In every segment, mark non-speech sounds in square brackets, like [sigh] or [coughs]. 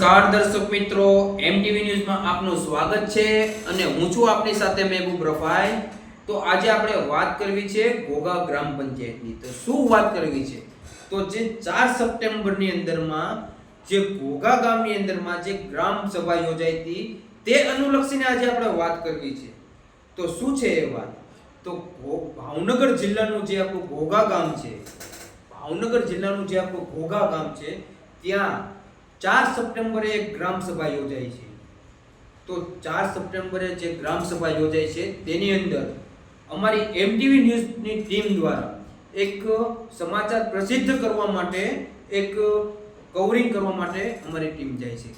નમસ્કાર દર્શક મિત્રો એમટીવી ન્યૂઝમાં આપનું સ્વાગત છે અને હું છું આપની સાથે મહેબૂબ રફાઈ. તો આજે આપણે વાત કરવી છે ઘોઘા ગ્રામ પંચાયતની. તો શું વાત કરવી છે? તો જે ચાર સપ્ટેમ્બરની અંદરમાં જે ઘોઘા ગામની અંદરમાં જે ગ્રામ સભા યોજાઈ હતી, તે અનુલક્ષીને આજે આપણે વાત કરવી છે. તો શું છે એ વાત? તો ભાવનગર જિલ્લાનું જે આપણું ઘોઘા ગામ છે, ભાવનગર જિલ્લાનું જે આપણું ઘોઘા ગામ છે, ત્યાં ચાર સપ્ટેમ્બરે એક ગ્રામ સભા યોજાય છે. તો ચાર સપ્ટેમ્બરે જે ગ્રામ સભા યોજાય છે, તેની અંદર અમારી એમટીવી ન્યૂઝની ટીમ દ્વારા એક સમાચાર પ્રસિદ્ધ કરવા માટે એક કવરિંગ કરવા માટે અમારી ટીમ જાય છે.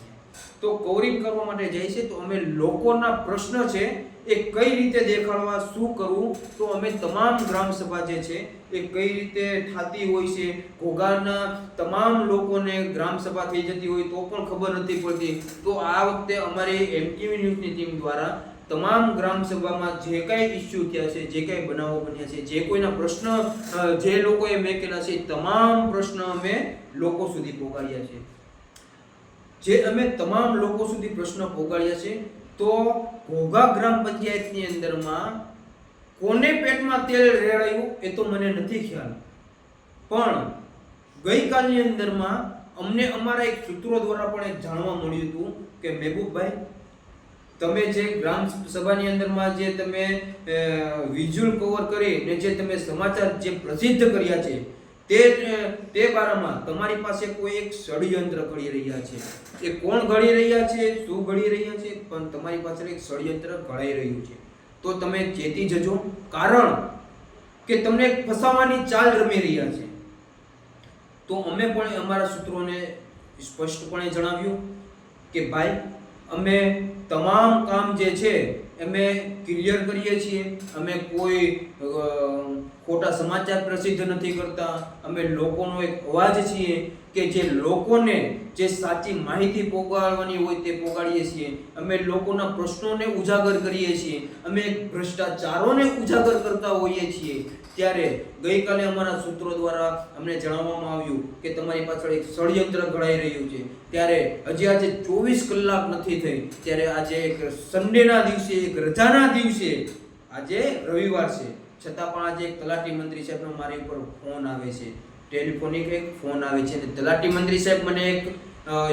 તો કવરિંગ કરવા માટે જાય છે, તો અમે લોકોના પ્રશ્ન છે એ કઈ રીતે દેખાડવા, શું કરવું, તો અમે તમામ ગ્રામ સભા જે છે, એ કઈ રીતે થતી હોય છે, ઘોઘાના તમામ લોકોને ગ્રામ સભા થઈ જતી હોય તો પણ ખબર નથી પડતી. તો આ વખતે અમારી એમટીવી ન્યૂઝની ટીમ દ્વારા તમામ ગ્રામ સભામાં જે કાંઈ ઇસ્યુ થયા છે, જે કાંઈ બનાવો બન્યા છે, જે કોઈના પ્રશ્ન જે લોકોએ મેકેલા છે તમામ પ્રશ્ન અમે લોકો સુધી પહોંચાડ્યા છે. જે અમે તમામ લોકો સુધી પ્રશ્ન પહોંચાડ્યા છે તો ઘોઘા ગ્રામ પંચાયતની અંદરમાં કોને પેટમાં તેલ રેડાયું એ તો મને નથી ખ્યાલ. પણ ગઈકાલની અંદરમાં અમને અમારા એક સૂત્રો દ્વારા પણ એક જાણવા મળ્યું હતું કે મહેબૂબભાઈ, તમે જે ગ્રામ સભાની અંદરમાં જે તમે વિઝ્યુઅલ કવર કરી ને જે તમે સમાચાર જે પ્રસિદ્ધ કર્યા છે તે તે બારામાં તમારી પાસે કોઈ એક ષડયંત્ર ઘડી રહ્યા છે. એ કોણ ઘડી રહ્યા છે, શું ઘડી રહ્યા છે, પણ તમારી પાસે એક ષડયંત્ર ઘડાઈ રહ્યું છે. તો તમે ચેતી જજો. કારણ કે તમને ફસાવાની ચાલ રમી રહ્યા છે. તો અમે પણ અમારા સૂત્રોને સ્પષ્ટપણે જણાવ્યું કે ભાઈ, અમે તમામ કામ જે છે, અમે ક્લિયર કરીએ છીએ. અમે કોઈ ખોટા સમાચાર પ્રસિદ્ધ નથી કરતા. અમે લોકોનો એક અવાજ છીએ કે જે લોકોને જે સાચી માહિતી પોગાડવાની હોય તે પોગાડીએ છીએ. અમે લોકોના પ્રશ્નોને ઉજાગર કરીએ છીએ. અમે ભ્રષ્ટાચારોને ઉજાગર કરતા હોઈએ છીએ. ત્યારે ગઈકાલે અમારા સૂત્રો દ્વારા અમને જણાવવામાં આવ્યું કે તમારી પાછળ એક ષડયંત્ર ઘડાઈ રહ્યું છે. ત્યારે હજી આજે ચોવીસ કલાક નથી થઈ. ત્યારે આજે એક સન્ડેના દિવસે, એક રજાના દિવસે આજે રવિવાર છે. છતાં પણ આજે એક તલાટી મંત્રી સાહેબનો મારી ઉપર ફોન આવે છે. ટેલિફોનિક એક ફોન આવે છે. અને તલાટી મંત્રી સાહેબ મને એક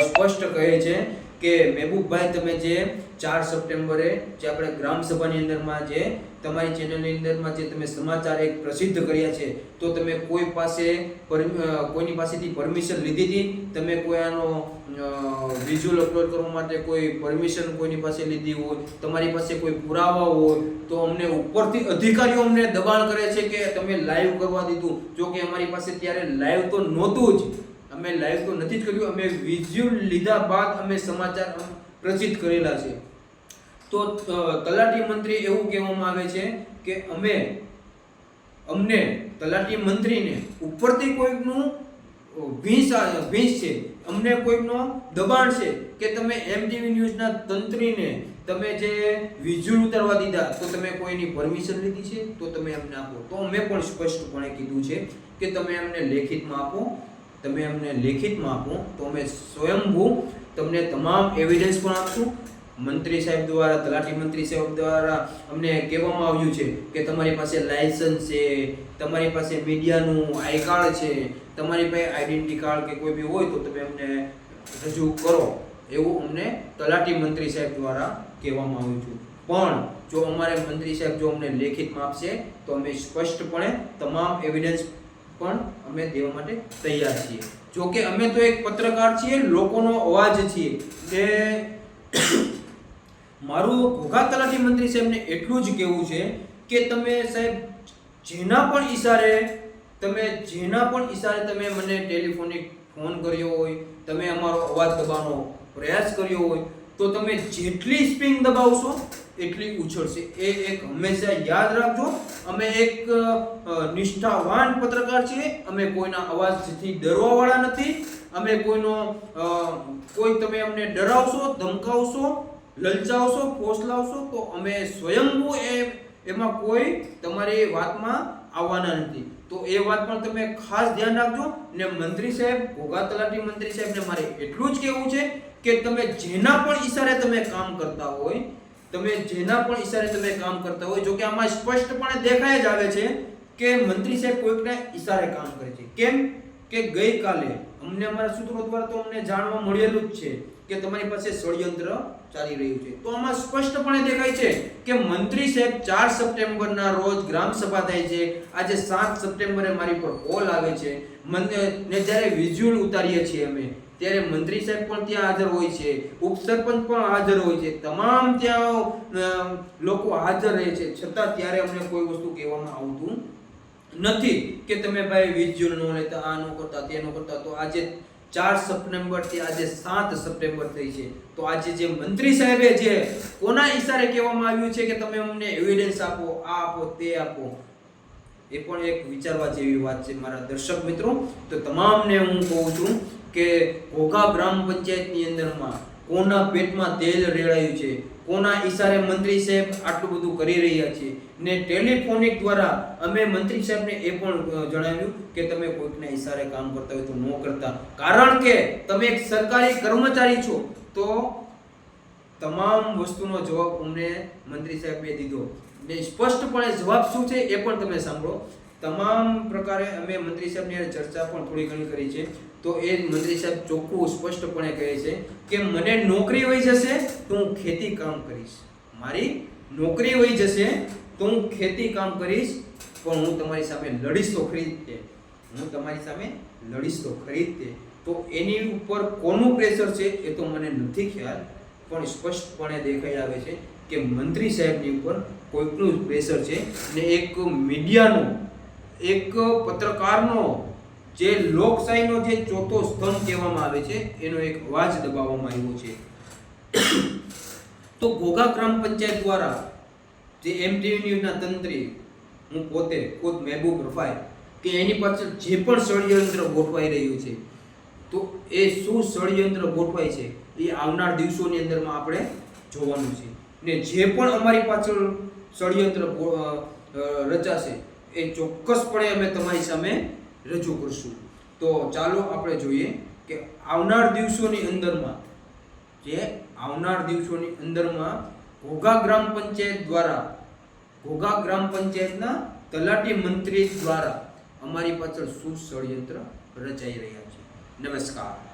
સ્પષ્ટ કહે છે કે મહેબૂબભાઈ તમે જે ચાર સપ્ટેમ્બરે જે આપણે ગ્રામ સભાની અંદરમાં જે તમારી ચેનલની અંદરમાં જે તમે સમાચાર એક પ્રસિદ્ધ કર્યા છે, તો તમે કોઈ પાસે કોઈની પાસેથી પરમિશન લીધી હતી? તમે કોઈ આનો વિઝ્યુઅલ અપલોડ કરવા માટે કોઈ પરમિશન કોઈની પાસે લીધી હોય? તમારી પાસે કોઈ પુરાવા હોય? તો અમને ઉપરથી અધિકારીઓ અમને દબાણ કરે છે કે તમે લાઈવ કરવા દીધું. જો કે અમારી પાસે ત્યારે લાઈવ તો નહોતું જ. અમે લાઈવ તો નથી જ કર્યું, અમે વિઝ્યુઅલ લીધા બાદ અમે સમાચાર પ્રસિદ્ધ કરેલા છે. તો તલાટી મંત્રી એવું કહેવામાં આવે છે કે અમે, અમને તલાટી મંત્રીને ઉપરથી કોઈકનું ભીંસ ભીંસ છે, અમને કોઈકનો દબાણ છે કે તમે એમટીવી ન્યૂઝના તંત્રીને તમે જે વિઝ્યુઅલ ઉતારવા દીધા, તો તમે કોઈની પરમિશન લીધી છે? તો તમે અમને આપો. તો અમે પણ સ્પષ્ટપણે કીધું છે કે તમે અમને લેખિતમાં આપો. તમે અમને લેખિતમાં આપો, તો અમે સ્વયંભૂ તમને તમામ એવિડન્સ પણ આપશું. મંત્રી સાહેબ દ્વારા, તલાટી મંત્રી સાહેબ દ્વારા અમને કહેવામાં આવ્યું છે કે તમારી પાસે લાયસન્સ છે, તમારી પાસે મીડિયાનું આઈ કાર્ડ છે, તમારી પાસે આઈડેન્ટિટી કાર્ડ કે કોઈ બી હોય તો તમે અમને રજૂ કરો. એવું અમને તલાટી મંત્રી સાહેબ દ્વારા કહેવામાં આવ્યું છે. પણ જો અમારે મંત્રી સાહેબ જો અમને લેખિતમાં આપશે, તો અમે સ્પષ્ટપણે તમામ એવિડન્સ પણ અમે દેવા માટે તૈયાર છીએ. જો કે અમે તો એક પત્રકાર છીએ, લોકોનો અવાજ છીએ કે [coughs] મારું ઘોઘા તલાટી મંત્રી સાહેબને એટલું જ કહેવું છે કે તમે સાહેબ, જેના પણ ઈશારે, તમે જેના પણ ઈશારે તમે મને ટેલિફોનિક ફોન કર્યો હોય, તમે અમારો અવાજ દબાવવાનો પ્રયાસ કર્યો હોય, તો તમે જેટલી સ્પિંગ દબાવશો એટલી ઉછળશે. એ એક હંમેશા યાદ રાખજો. અમે એક નિષ્ઠાવાન પત્રકાર છીએ. અમે કોઈના અવાજથી ડરવાવાળા નથી. અમે કોઈનો કોઈ તમે અમને ડરાવશો, ધમકાવશો, લલચાવશો ફોસલાવશો તો અમે સ્વયંભૂ એ, એમાં કોઈ તમારી વાતમાં આવવાના નથી. તો એ વાત પણ તમે ખાસ ધ્યાન રાખજો. ને મંત્રી સાહેબ, ઘોઘા તલાટી મંત્રી સાહેબને મારે એટલું જ કહેવું છે કે તમે જેના પણ ઈશારે તમે કામ કરતા હોય તમે જેના પણ ઈશારે તમે કામ કરતા હોય જો કે આમાં સ્પષ્ટપણે દેખાય જ આવે છે કે મંત્રી સાહેબ કોઈકના ઈશારે કામ કરે છે. કેમ કે ગઈકાલે અમને અમારા સૂત્રો દ્વારા તો અમને જાણવા મળેલું જ છે કે તમારી પાસે ષડયંત્ર ચાલી રહ્યું છે. તો આમાં સ્પષ્ટપણે દેખાય છે કે મંત્રી સાહેબ ચાર સપ્ટેમ્બરના રોજ ગ્રામ સભા થાય છે. આજે સાત સપ્ટેમ્બરે મારી પર કોલ આવે છે. મને ને જ્યારે વિઝ્યુઅલ ઉતારીએ છીએ અમે. ત્યારે મંત્રી સાહેબ પણ ત્યાં હાજર હોય છે, ઉપસરપંચ પણ હાજર હોય છે. તમામ ત્યાં લોકો હાજર રહે છે. છતાં ત્યારે અમને કોઈ વસ્તુ કહેવામાં આવતું નથી કે તમે ભાઈ વિઝ્યુઅલ નો લેતા આ ન કરતા, તે ન કરતા. તો આજે ચાર સપ્ટેમ્બરથી આજે સાત સપ્ટેમ્બર થઈ છે. તો આજે જે મંત્રી સાહેબે જે કોના ઈશારે કહેવામાં આવ્યું છે કે તમે અમને એવિડન્સ આપો, આ આપો, તે આપો, એ પણ એક વિચારવા જેવી વાત છે મારા દર્શક મિત્રો. તો તમામને હું કહું છું કે ઘોઘા ગ્રામ પંચાયતની અંદરમાં કોના પેટમાં તેલ રેડાયું છે, કોના ઈશારે મંત્રી સાહેબ આટલું બધું કરી રહ્યા છે ને ટેલિફોનિક દ્વારા અમે મંત્રી સાહેબને એ પણ જણાવ્યું કે તમે કોઈકના ઈશારે કામ કરતા હોય તો ન કરતા. કારણ કે તમે એક સરકારી કર્મચારી છો, તો તમામ વસ્તુનો જવાબ અમને મંત્રી સાહેબે દીધો. ને સ્પષ્ટપણે જવાબ શું છે એ પણ તમે સાંભળો. તમામ પ્રકારે અમે મંત્રી સાહેબની ચર્ચા પણ થોડી ઘણી કરી છે. તો એ મંત્રી સાહેબ ચોખ્ખું સ્પષ્ટપણે કહે છે કે મને નોકરી હોઈ જશે તો હું ખેતી કામ કરીશ. મારી નોકરી હોઈ જશે તો હું ખેતી કામ કરીશ, પણ હું તમારી સામે લડીશ તો ખરી જ તે હું તમારી સામે લડીશ તો ખરી જ તે તો એની ઉપર કોનું પ્રેશર છે એ તો મને નથી ખ્યાલ, પણ સ્પષ્ટપણે દેખાઈ આવે છે કે મંત્રી સાહેબની ઉપર કોઈકનું પ્રેશર છે ને એક મીડિયાનો, એક પત્રકારનો જે લોકશાહીનો જે ચોથો સ્તંભ કહેવામાં આવે છે, એનો એક અવાજ દબાવવામાં આવ્યો છે. તો ઘોઘા ગ્રામ પંચાયત દ્વારા જે એમટીવી ન્યૂઝના તંત્રી, હું પોતે ખુદ મહેબૂબ રફાઈ કે એની પાછળ જે પણ ષડયંત્ર ગોઠવાઈ રહ્યું છે, તો એ શું ષડયંત્ર ગોઠવાય છે, એ આવનાર દિવસોની અંદરમાં આપણે જોવાનું છે. ને જે પણ અમારી પાછળ ષડયંત્ર રચાશે, એ ચોક્કસપણે અમે તમારી સામે રજૂ કરશું. તો ચાલો આપણે જોઈએ કે આવનાર દિવસોની અંદરમાં, જે આવનાર દિવસોની અંદરમાં ઘોઘા ગ્રામ પંચાયત દ્વારા, ઘોઘા ગ્રામ પંચાયતના તલાટી મંત્રી દ્વારા અમારી પાછળ શું ષડયંત્ર રચાઈ રહ્યા છે. નમસ્કાર.